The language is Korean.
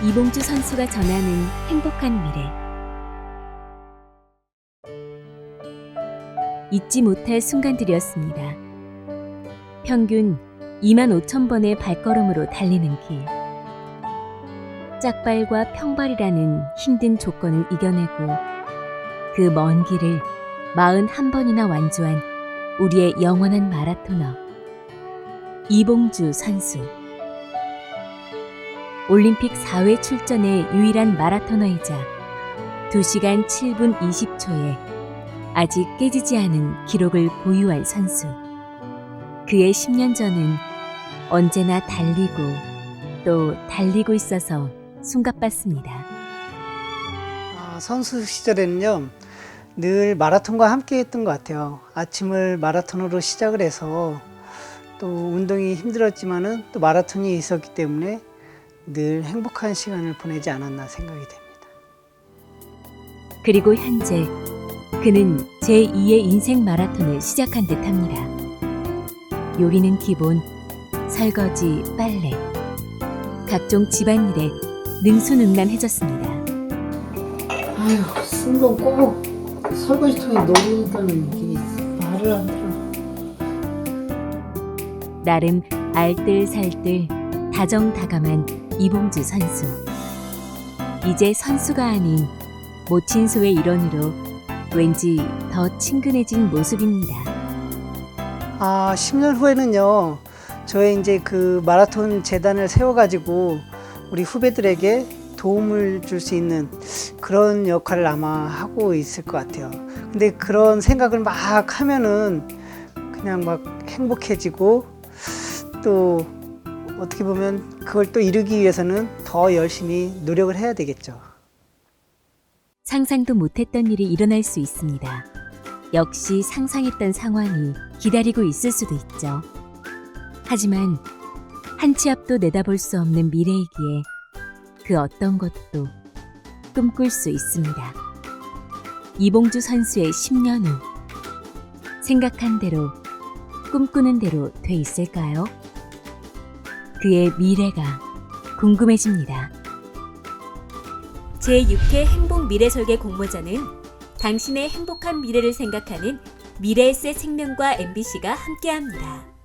이봉주 선수가 전하는 행복한 미래. 잊지 못할 순간들이었습니다. 평균 2만 5천 번의 발걸음으로 달리는 길. 짝발과 평발이라는 힘든 조건을 이겨내고 그 먼 길을 41번이나 완주한 우리의 영원한 마라토너 이봉주 선수. 올림픽 4회 출전의 유일한 마라토너이자 2시간 7분 20초에 아직 깨지지 않은 기록을 보유한 선수. 그의 10년 전은 언제나 달리고 또 달리고 있어서 숨가빴습니다. 아, 선수 시절에는요, 늘 마라톤과 함께 했던 것 같아요. 아침을 마라톤으로 시작을 해서 또 운동이 힘들었지만은 또 마라톤이 있었기 때문에 늘 행복한 시간을 보내지 않았나 생각이 됩니다. 그리고 현재 그는 제2의 인생 마라톤을 시작한 듯 합니다. 요리는 기본, 설거지, 빨래, 각종 집안일에 능수능란해졌습니다. 아휴, 쓴건 꼭 설거지통에 넣는다는 게 말을 안 들어. 나름 알뜰살뜰 다정다감한 이봉주 선수. 이제 선수가 아닌 모친소의 일원으로 왠지 더 친근해진 모습입니다. 아, 10년 후에는요, 저의 이제 그 마라톤 재단을 세워가지고 우리 후배들에게 도움을 줄 수 있는 그런 역할을 아마 하고 있을 것 같아요. 근데 그런 생각을 막 하면은 그냥 막 행복해지고 또 어떻게 보면 그걸 또 이루기 위해서는 더 열심히 노력을 해야 되겠죠. 상상도 못했던 일이 일어날 수 있습니다. 역시 상상했던 상황이 기다리고 있을 수도 있죠. 하지만 한 치 앞도 내다볼 수 없는 미래이기에 그 어떤 것도 꿈꿀 수 있습니다. 이봉주 선수의 10년 후 생각한 대로 꿈꾸는 대로 돼 있을까요? 그의 미래가 궁금해집니다. 제6회 행복 미래 설계 공모전은 당신의 행복한 미래를 생각하는 미래에셋 생명과 MBC가 함께합니다.